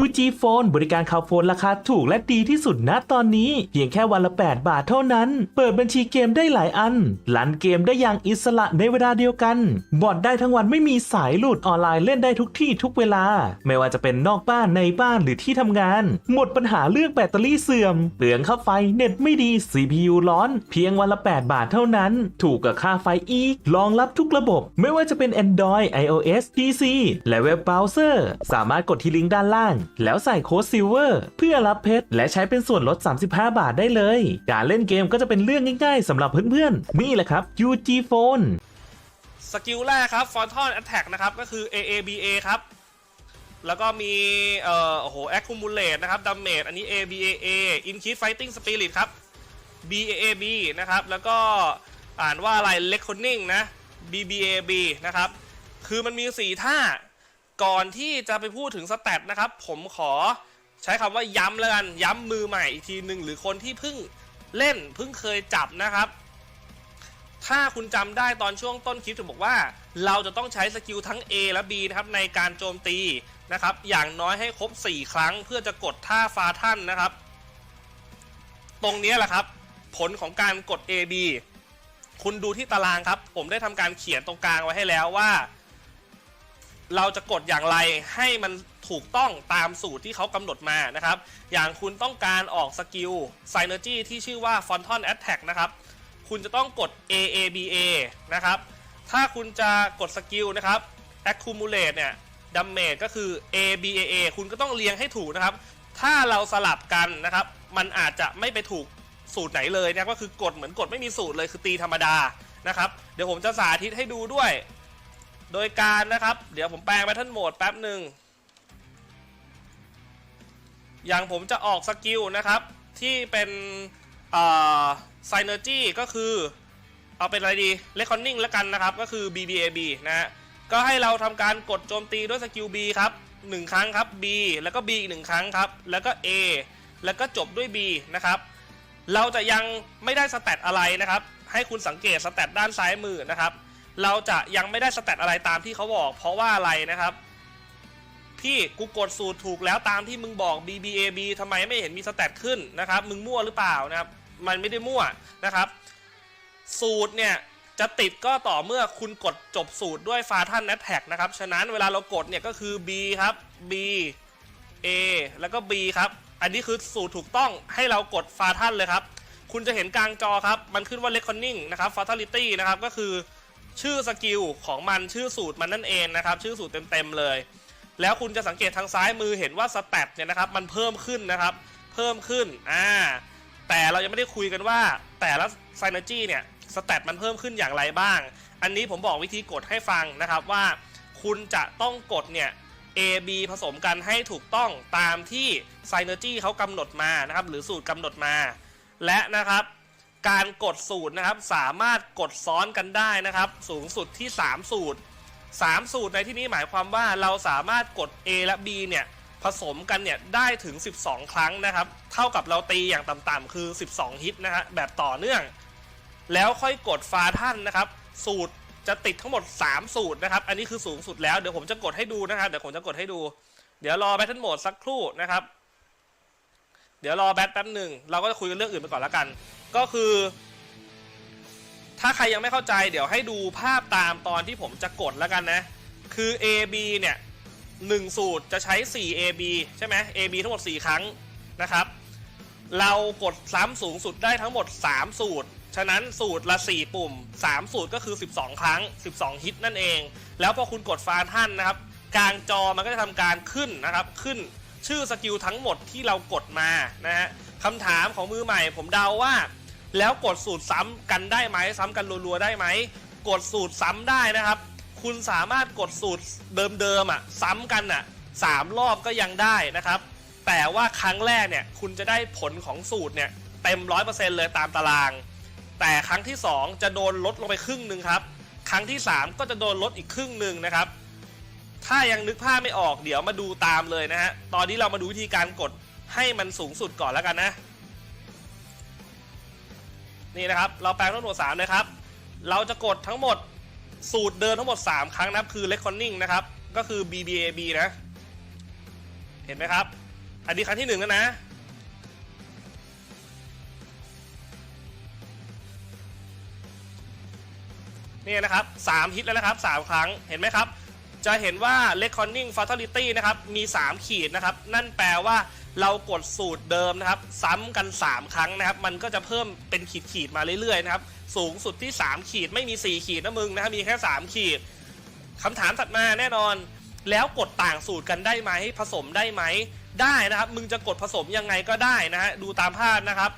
UG Phone บริการข่าวโฟนราคาถูกและดีที่สุดณตอนนี้ เพียงแค่วันละ 8 บาทเท่านั้น เปิดบัญชีเกมได้หลายอัน ลันเกมได้อย่างอิสระในเวลาเดียวกัน บอดได้ทั้งวันไม่มีสายหลุดออนไลน์เล่นได้ทุกที่ทุกเวลา ไม่ว่าจะเป็นนอกบ้านในบ้านหรือที่ทำงาน หมดปัญหาเรื่องแบตเตอรี่เสื่อม เปลืองค่าไฟเน็ตไม่ดี CPU ร้อน เพียงวันละ 8 บาทเท่านั้น ถูกกับค่าไฟอีกรองรับทุกระบบ ไม่ว่าจะเป็น Android iOS PC และเว็บเบราว์เซอร์ สามารถกดที่ลิงก์ด้านล่างแล้วใส่โค้ด Silver เพื่อรับเพชรและใช้เป็นส่วนลด 35 บาทได้เลย การเล่นเกมก็จะเป็นเรื่องง่ายๆสำหรับเพื่อนๆ นี่แหละครับ UG Phone สกิลแรกครับฟอนทอนแอตแทกนะครับ ก็คือ AABA ครับ แล้วก็มีเอ่อโอ้โห accumulate นะครับ damage อันนี้ ABAA increase fighting spirit ครับ BAAB นะครับ แล้วก็อ่านว่าอะไร reckoning นะ BBAB นะครับ คือมันมี 4 ท่า ก่อนที่จะไปพูดถึงสแตทนะครับ ผมขอใช้คำว่าย้ำแล้วกัน ย้ำมือใหม่อีกทีหนึ่งหรือคนที่เพิ่งเล่นเพิ่งเคยจับนะครับ ถ้าคุณจำได้ตอนช่วงต้นคลิปจะบอกว่า เราจะต้องใช้สกิลทั้ง A และ B นะครับในการโจมตีนะครับ อย่างน้อยให้ครบ 4 ครั้งเพื่อจะกดท่าฟาท่านนะครับ ตรงนี้แหละครับ ผลของการกด A B คุณดูที่ตารางครับ ผมได้ทำการเขียนตรงกลางไว้ให้แล้วว่า เราจะกดอย่างไรให้มันถูกต้องตามสูตรที่เขากำหนดมานะครับ อย่างคุณต้องการออกสกิล Synergy ที่ชื่อว่า f o n t o n Attack นะครับ คุณจะต้องกด AABA นะครับ ถ้าคุณจะกดสกิลนะครับ accumulate เนี่ย damage ก็คือ ABAA คุณก็ต้องเรียงให้ถูกนะครับ ถ้าเราสลับกันนะครับ มันอาจจะไม่ไปถูกสูตรไหนเลยนะก็คือกดเหมือนกดไม่มีสูตรเลยคือตีธรรมดานะครับ เดี๋ยวผมจะสาธิตให้ดูด้วย โดยการนะครับ เดี๋ยวผมแปลง Battle Mode แป๊บหนึ่งอย่างผมจะออกสกิลนะครับ ที่เป็นอ่า Synergy ก็คือ เอาเป็นอะไรดี Reckoning แล้วกันนะครับ ก็คือ BBAB นะฮะก็ให้เราทำการกดโจมตีด้วยสกิล B ครับ 1 ครั้งครับ B แล้วก็ B อีก1ครั้งครับ แล้วก็ A แล้วก็จบด้วย B นะครับ เราจะยังไม่ได้สแตทอะไรนะครับ ให้คุณสังเกตสแตทด้านซ้ายมือนะครับ เราจะยังไม่ได้สแตทอะไรตามที่เขาบอก เพราะว่าอะไรนะครับ พี่กูกดสูตรถูกแล้วตามที่มึงบอก BBAB ทำไมไม่เห็นมีสแตทขึ้นนะครับ มึงมั่วหรือเปล่านะครับ มันไม่ได้มั่วนะครับ สูตรเนี่ยจะติดก็ต่อเมื่อคุณกดจบสูตรด้วยฟาทันแนทแท็กนะครับ ฉะนั้นเวลาเรากดเนี่ยก็คือ B ครับ B A แล้วก็ B ครับ อันนี้คือสูตรถูกต้องให้เรากดฟาทันเลยครับ คุณจะเห็นกลางจอครับ มันขึ้นว่า Reckoning นะครับ Fatality นะครับ ก็คือ ชื่อสกิลของมันชื่อสูตรมันนั่นเองนะครับ ชื่อสูตรเต็มๆเลย แล้วคุณจะสังเกตทางซ้ายมือเห็นว่าสแตทเนี่ยนะครับมันเพิ่มขึ้นนะครับ เพิ่มขึ้นอ่าแต่เรายังไม่ได้คุยกันว่าแต่ละ Synergy เนี่ยสแตทมันเพิ่มขึ้นอย่างไรบ้าง อันนี้ผมบอกวิธีกดให้ฟังนะครับว่า คุณจะต้องกดเนี่ย A B ผสมกันให้ถูกต้องตามที่ Synergy เขากำหนดมานะครับหรือสูตรกำหนดมา และนะครับ การกดสูตรนะครับ สามารถกดซ้อนกันได้นะครับ สูงสุดที่ 3 สูตร 3 สูตรในที่นี้หมายความว่าเราสามารถกด A และ B เนี่ยผสมกันเนี่ยได้ถึง 12 ครั้งนะครับ เท่ากับเราตีอย่างต่ำๆคือ 12 ฮิตนะฮะแบบต่อเนื่อง แล้วค่อยกดฟาท่านนะครับ สูตรจะติดทั้งหมด 3 สูตรนะครับ อันนี้คือสูงสุดแล้วเดี๋ยวผมจะกดให้ดูนะครับเดี๋ยวผมจะกดให้ดู เดี๋ยวรอแบทเทิลโหมดสักครู่นะครับ เดี๋ยวรอแบทแป๊บหนึ่งเราก็จะคุยกันเรื่องอื่นไปก่อนแล้วกัน ก็คือ ถ้าใครยังไม่เข้าใจ เดี๋ยวให้ดูภาพตามตอนที่ผมจะกดแล้วกันนะ คือ AB เนี่ยหนึ่งสูตรจะใช้ 4 AB ใช่ไหม AB ทั้งหมด 4 ครั้งนะครับ เรากดซ้ำสูงสุดได้ทั้งหมด 3 สูตร ฉะนั้นสูตรละ 4 ปุ่ม 3 สูตรก็คือ 12 ครั้ง 12 ฮิตนั่นเอง แล้วพอคุณกดฟานท่านนะครับ กลางจอมันก็จะทำการขึ้นนะครับ ขึ้น ชื่อสกิลทั้งหมดที่เรากดมานะฮะคำถามของมือใหม่ ผมเดาว่า แล้วกดสูตรซ้ำกันได้ไหมซ้ำกันรัวๆได้ไหมกดสูตรซ้ำได้นะครับ คุณสามารถกดสูตรเดิมๆอะซ้ำกันอะสามรอบก็ยังได้นะครับ แต่ว่าครั้งแรกเนี่ยคุณจะได้ผลของสูตรเนี่ยเต็มร้อยเปอร์เซ็นต์เลยตามตาราง แต่ครั้งที่ 2 จะโดนลดลงไปครึ่งหนึ่งครับ ครั้งที่ 3 ก็จะโดนลดอีกครึ่งหนึ่งนะครับ ถ้ายังนึกภาพไม่ออกเดี๋ยวมาดูตามเลยนะฮะ ตอนนี้เรามาดูวิธีการกดให้มันสูงสุดก่อนแล้วกันนะ นี่นะครับ เราแปลงทั้งหมด3เลยครับ เราจะกดทั้งหมดสูตรเดินทั้งหมด 3 ครั้งนะครับ คือ reckoning นะครับ ก็คือ BBAB นะ เห็นไหมครับ อันนี้ครั้งที่หนึ่งแล้วนะ นี่นะครับ3ฮิตแล้วนะครับ 3 ครั้ง เห็นไหมครับ จะเห็นว่า Reckoning Fatality นะครับ มี 3 ขีดนะครับ นั่นแปลว่าเรากดสูตรเดิมนะครับ ซ้ำกัน 3 ครั้งนะครับ มันก็จะเพิ่มเป็นขีดขีดมาเรื่อยๆนะครับ สูงสุดที่ 3 ขีดไม่มี 4 ขีดนะมึงนะครับ มีแค่ 3 ขีดคำถามถัดมาแน่นอน แล้วกดต่างสูตรกันได้ไหมผสมได้ไหมได้นะครับ มึงจะกดผสมยังไงก็ได้นะฮะดูตามภาพนะครับ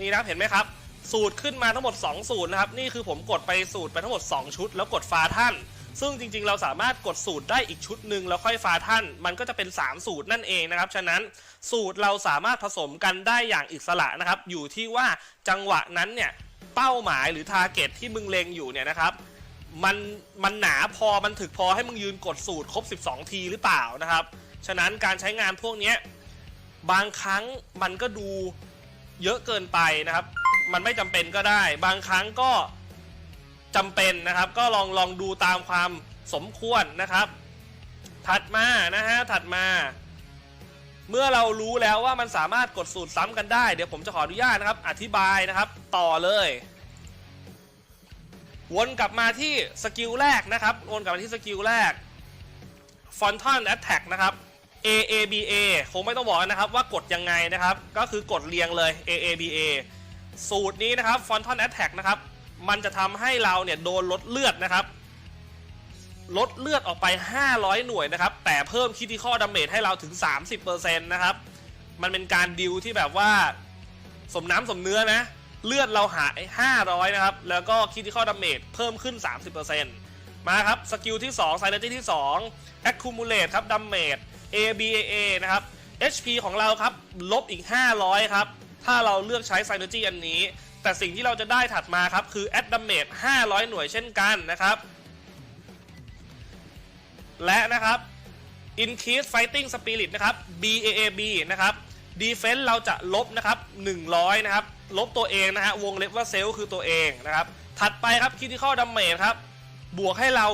นี่นะครับเห็นไหมครับ สูตรขึ้นมาทั้งหมด 2 สูตรนะครับ นี่คือผมกดไปสูตรไปทั้งหมด 2 ชุด แล้วกดฟาท่าน ซึ่งจริงๆ เราสามารถกดสูตรได้อีกชุดหนึ่งแล้วค่อยฟาท่าน มันก็จะเป็น 3 สูตรนั่นเองนะครับ ฉะนั้นสูตรเราสามารถผสมกันได้อย่างอิสระนะครับ อยู่ที่ว่าจังหวะนั้นเนี่ยเป้าหมายหรือทาร์เก็ตที่มึงเลงอยู่เนี่ยนะครับมันมันหนาพอมันถึกพอให้มึงยืนกดสูตรครบ 12 ทีหรือเปล่านะครับ ฉะนั้นการใช้งานพวกนี้บางครั้งมันก็ดู เยอะเกินไปนะครับ มันไม่จำเป็นก็ได้ บางครั้งก็จำเป็นนะครับ ก็ลองลองดูตามความสมควรนะครับ ถัดมานะฮะถัดมา เมื่อเรารู้แล้วว่ามันสามารถกดสูตรซ้ำกันได้ เดี๋ยวผมจะขออนุญาตนะครับ อธิบายนะครับต่อเลยวนกลับมาที่สกิลแรกนะครับวนกลับมาที่สกิลแรก f o n t o n Attack นะครับ A A B A คงไม่ต้องบอกนะครับว่ากดยังไงนะครับ ก็คือกดเรียงเลย A A B A สูตรนี้นะครับ f o n t o n Attack นะครับ มันจะทำให้เราเนี่ยโดนลดเลือดนะครับ ลดเลือดออกไป 500 หน่วยนะครับ แต่เพิ่มคิด i ข้อดาเมจให้เราถึง 30%นะครับ มันเป็นการดิวที่แบบว่าสมน้ำสมเนื้อนะ เลือดเราหาย 500 นะครับ แล้วก็คิด i ข้อดาเมจเพิ่มขึ้น 30%มาครับ สกิลที่2 s i n e r g y ที่ 2 accumulate ครับดาเมจ ABAA นะครับ HP ของเราครับลบอีก 500 ครับ ถ้าเราเลือกใช้ Synergy อันนี้ แต่สิ่งที่เราจะได้ถัดมาครับ คือ Add Damage 500 หน่วยเช่นกันนะครับ และนะครับ Increase Fighting Spirit นะครับ BAAB นะครับ Defense เราจะลบนะครับ 100 นะครับ ลบตัวเองนะฮะ วงเล็บว่าเซลล์คือตัวเองนะครับ ถัดไปครับ Critical Damage ครับ บวกให้เรา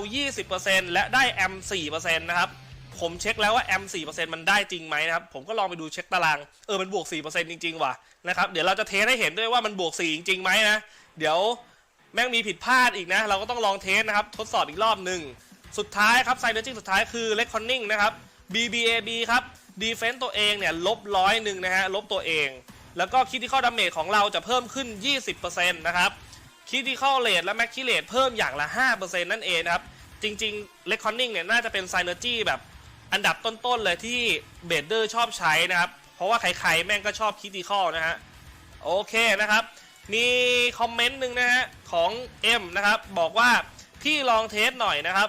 20%และได้ M 4%นะครับ ผมเช็คแล้วว่า M 4%มันได้จริงไหมนะครับ ผมก็ลองไปดูเช็คตาราง เออ มันบวก 4%จริง ๆ ว่ะนะครับ เดี๋ยวเราจะเทสให้เห็นด้วยว่ามันบวก 4 จริงๆไหมนะ เดี๋ยวแม่งมีผิดพลาดอีกนะ เราก็ต้องลองเทสนะครับ ทดสอบอีกรอบหนึ่ง สุดท้ายครับไซเนอร์จิสุดท้ายคือ Reckoning นะครับ BBAB ครับ Defense ตัวเองเนี่ยลบร้อยหนึ่งนะฮะลบตัวเอง แล้วก็ Critical Damage ของเราจะเพิ่มขึ้น 20%นะครับ Critical Rate และ Max Rate เพิ่มอย่างละ 5%นั่นเองนะครับจริงๆ Reckoning เนี่ยน่าจะเป็น Synergy แบบ อันดับต้นๆเลยที่เบดเดอร์ชอบใช้นะครับ เพราะว่าใครๆแม่งก็ชอบ Critical นะฮะ โอเคนะครับ มีคอมเมนต์หนึ่งนะฮะ ของ M นะครับ บอกว่าพี่ลองเทสหน่อยนะครับ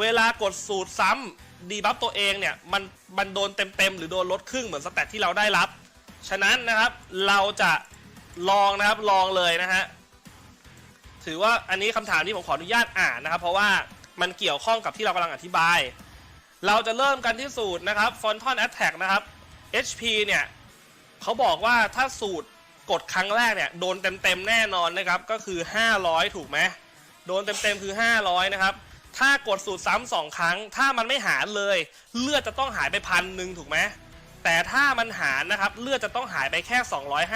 เวลากดสูตรซ้ำดีบัฟตัวเองเนี่ย มันมันโดนเต็มๆ หรือโดนลดครึ่งเหมือนสแตทที่เราได้รับ ฉะนั้นนะครับเราจะลองนะครับลองเลยนะฮะถือว่าอันนี้คำถามที่ผมขออนุญาตอ่านนะครับ เพราะว่ามันเกี่ยวข้องกับที่เรากำลังอธิบาย เราจะเริ่มกันที่สูตรนะครับ f o n t o n Attack นะครับ HP เนี่ยเขาบอกว่าถ้าสูตรกดครั้งแรกเนี่ยโดนเต็มๆแน่นอนนะครับ ก็คือ 500 ถูกไหมโดนเต็มๆคือ 500 นะครับ ถ้ากดสูตรซ้ำสองครั้ง ถ้ามันไม่หารเลย เลือดจะต้องหายไปพันหนึ่งถูกไหมแต่ถ้ามันหารนะครับเลือดจะต้องหายไปแค่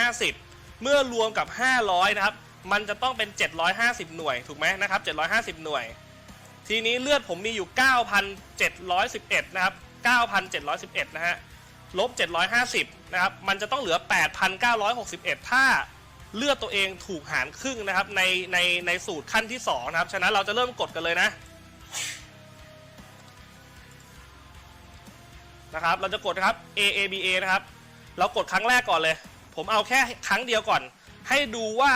250 เมื่อรวมกับ 500 นะครับ มันจะต้องเป็น 750 หน่วยถูกไหมนะครับ 750 หน่วย ทีนี้เลือดผมมีอยู่ 9,711 นะครับ 9,711 นะฮะ ลบ 750 นะครับ มันจะต้องเหลือ 8,961 ถ้าเลือดตัวเองถูกหารครึ่งนะครับ ในในในสูตรขั้นที่ 2 นะครับ ฉะนั้นเราจะเริ่มกดกันเลยนะ นะครับ เราจะกดครับ A A B A นะครับ เรากดครั้งแรกก่อนเลย ผมเอาแค่ครั้งเดียวก่อน ให้ดูว่า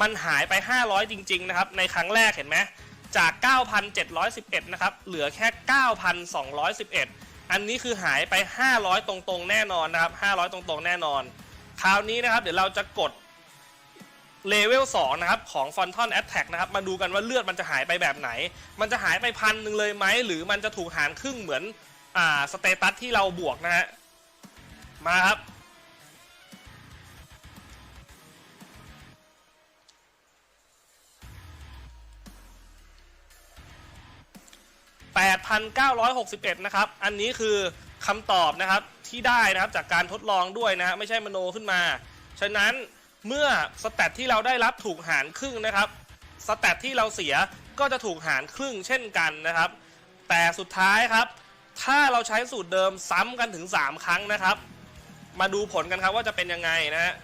มันหายไป 500 จริง ๆ นะครับ ในครั้งแรกเห็นไหม จาก 9,711 นะครับ เหลือแค่ 9,211 อันนี้คือหายไป 500 ตรงๆ แน่นอนนะครับ 500 ตรงๆ แน่นอน คราวนี้นะครับ เดี๋ยวเราจะกดเลเวล2นะครับ ของ f o n t o n Attack นะครับ มาดูกันว่าเลือดมันจะหายไปแบบไหน มันจะหายไปพันหนึ่งเลยไหม หรือมันจะถูกหารครึ่งเหมือน อ่า สเตตัสที่เราบวกนะฮะ มาครับ 8,961 นะครับ อันนี้คือคำตอบนะครับที่ได้นะครับจากการทดลองด้วยนะฮะไม่ใช่มโนขึ้นมา ฉะนั้นเมื่อสแตทที่เราได้รับถูกหารครึ่งนะครับสแตทที่เราเสียก็จะถูกหารครึ่งเช่นกันนะครับ แต่สุดท้ายครับ ถ้าเราใช้สูตรเดิมซ้ำกันถึง 3 ครั้งนะครับ มาดูผลกันครับว่าจะเป็นยังไงนะฮะ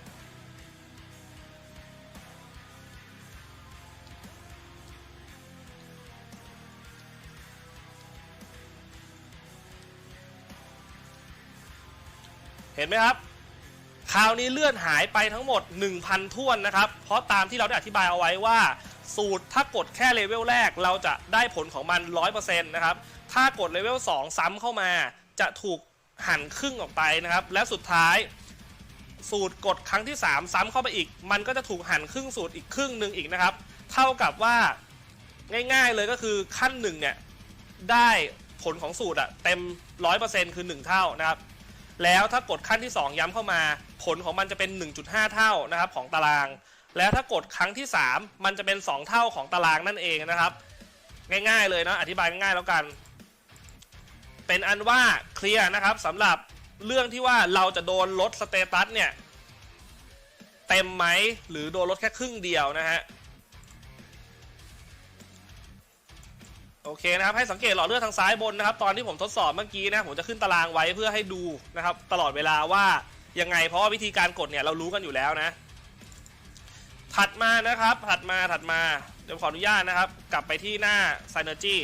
เห็นไหมครับ คราวนี้เลื่อนหายไปทั้งหมด 1,000ท่วนนะครับ เพราะตามที่เราได้อธิบายเอาไว้ว่า สูตรถ้ากดแค่เลเวลแรกเราจะได้ผลของมัน 100%นะครับ ถ้ากดเลเวล2 ซ้ำเข้ามา จะถูกหั่นครึ่งออกไปนะครับ และสุดท้ายสูตรกดครั้งที่ 3 ซ้ำเข้าไปอีก มันก็จะถูกหั่นครึ่งสูตรอีกครึ่งหนึ่งอีกนะครับ เท่ากับว่าง่ายๆเลยก็คือขั้นหนึ่งเนี่ยได้ผลของสูตรอะเต็ม 100%คือ 1 เท่านะครับ แล้วถ้ากดขั้นที่ 2 ย้ำเข้ามา ผลของมันจะเป็น 1.5 เท่านะครับของตาราง แล้วถ้ากดครั้งที่ 3 มันจะเป็น 2 เท่าของตารางนั่นเองนะครับ ง่ายๆเลยนะอธิบายง่ายๆแล้วกัน เป็นอันว่าเคลียร์นะครับสำหรับเรื่องที่ว่าเราจะโดนลดสเตตัสเนี่ยเต็มไหมหรือโดนลดแค่ครึ่งเดียวนะฮะ โอเคนะครับให้สังเกตหลอดเลือดทางซ้ายบนนะครับ ตอนที่ผมทดสอบเมื่อกี้นะผมจะขึ้นตารางไว้เพื่อให้ดูนะครับ ตลอดเวลาว่ายังไง เพราะว่าวิธีการกดเนี่ยเรารู้กันอยู่แล้วนะ ถัดมานะครับ ถัดมาถัดมาเดี๋ยวขออนุญาตนะครับ กลับไปที่หน้า Synergy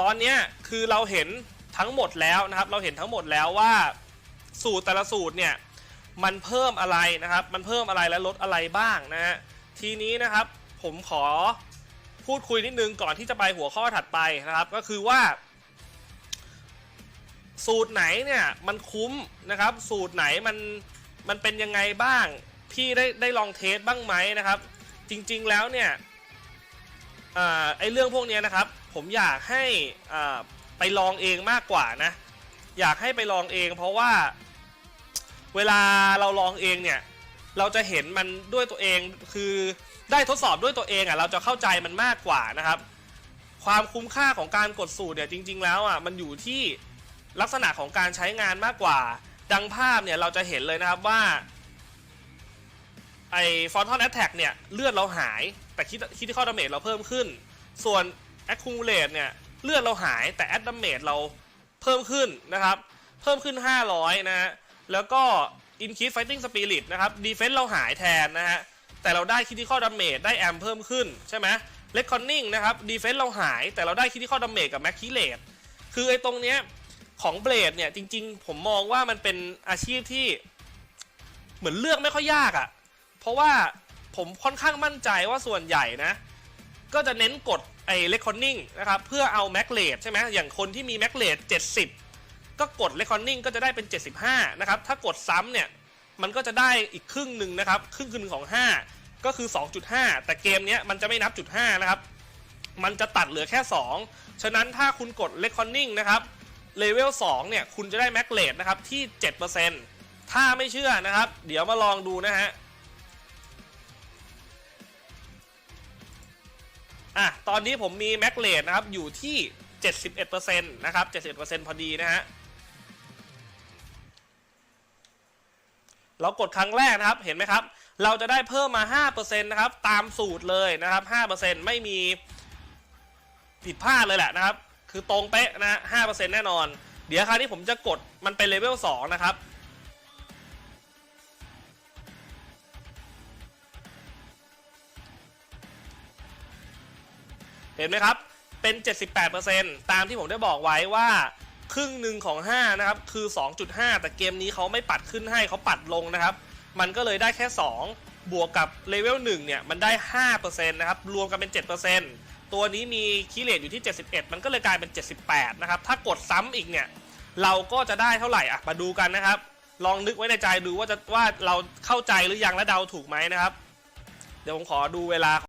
ตอนนี้คือเราเห็นทั้งหมดแล้วนะครับ เราเห็นทั้งหมดแล้วว่าสูตรแต่ละสูตรเนี่ยมันเพิ่มอะไรนะครับ มันเพิ่มอะไรและลดอะไรบ้างนะฮะทีนี้นะครับผมขอ พูดคุยนิดนึงก่อนที่จะไปหัวข้อถัดไปนะครับ ก็คือว่า สูตรไหนเนี่ยมันคุ้มนะครับ สูตรไหนมันมันเป็นยังไงบ้างพี่ได้ได้ลองเทสบ้างไหมนะครับ จริงๆแล้วเนี่ยอไอเรื่องพวกเนี้ยนะครับ ผมอยากให้อ่าไปลองเองมากกว่านะ อยากให้ไปลองเอง เพราะว่าเวลาเราลองเองเนี่ย เราจะเห็นมันด้วยตัวเองคือได้ทดสอบด้วยตัวเองอะเราจะเข้าใจมันมากกว่านะครับ ความคุ้มค่าของการกดสูตรเนี่ยจริง ๆ แล้วอะมันอยู่ที่ลักษณะของการใช้งานมากกว่า ดังภาพเนี่ยเราจะเห็นเลยนะครับว่าไอ้ฟอนทอนแอตแทกเนี่ยเลือดเราหายแต่คิดคิดที่ข้อดาเมจเราเพิ่มขึ้น ส่วน accumulate เนี่ยเลือดเราหายแต่ add damage เราเพิ่มขึ้นนะครับ เพิ่มขึ้น 500 นะฮะแล้วก็ increase fighting spirit นะครับ defense เราหายแทนนะฮะแต่เราได้ critical damage ได้ amp เพิ่มขึ้นใช่ไหม reckoning นะครับ defense เราหายแต่เราได้ critical damage กับ max rate คือไอ้ตรงเนี้ยของเบลดเนี่ยจริงๆ ผมมองว่ามันเป็นอาชีพที่เหมือนเลือกไม่ค่อยยากอะ่ะ เพราะว่าผมค่อนข้างมั่นใจว่าส่วนใหญ่นะ ก็จะเน้นกดไอ้ reckoning นะครับ เพื่อเอา max rate ใช่ไหมอย่างคนที่มี max rate 70 ก็กด reckoning ก็จะได้เป็น 75 นะครับ ถ้ากดซ้ำเนี่ย มันก็จะได้อีกครึ่งหนึ่งนะครับ ครึ่งหนึ่งของ 5 ก็คือ 2.5 แต่เกมเนี้ยมันจะไม่นับจุด5นะครับ มันจะตัดเหลือแค่ 2 ฉะนั้นถ้าคุณกด reckoning นะครับเลเวล2เนี่ย คุณจะได้ max rate นะครับที่ 7%ถ้าไม่เชื่อนะครับ เดี๋ยวมาลองดูนะฮะอะตอนนี้ผมมี max rate นะครับอยู่ที่ 71%นะครับ 71%พอดีนะฮะ เรากดครั้งแรกนะครับเห็นไหมครับ เราจะได้เพิ่มมา 5%นะครับตามสูตรเลยนะครับ 5%ไม่มีผิดพลาดเลยแหละนะครับ คือตรงเป๊ะนะ5%แน่นอน เดี๋ยวคราวนี้ผมจะกดมันเป็นเลเวล2นะครับเห็นไหมครับ เป็น 78%ตามที่ผมได้บอกไว้ว่า ครึ่งหนึ่งของ 5 นะครับ คือ 2.5 แต่เกมนี้เขาไม่ปัดขึ้นให้เขาปัดลงนะครับ มันก็เลยได้แค่ 2 บวกกับเลเวล1เนี่ย มันได้ 5%นะครับ รวมกันเป็น 7%ตัวนี้มีคีเลตอยู่ที่ 71 มันก็เลยกลายเป็น 78 นะครับ ถ้ากดซ้ำอีกเนี่ย เราก็จะได้เท่าไหร่อะมาดูกันนะครับ ลองนึกไว้ในใจดูว่าจะว่าเราเข้าใจหรือยังและเดาถูกไหมนะครับ เดี๋ยวผมขอดูเวลา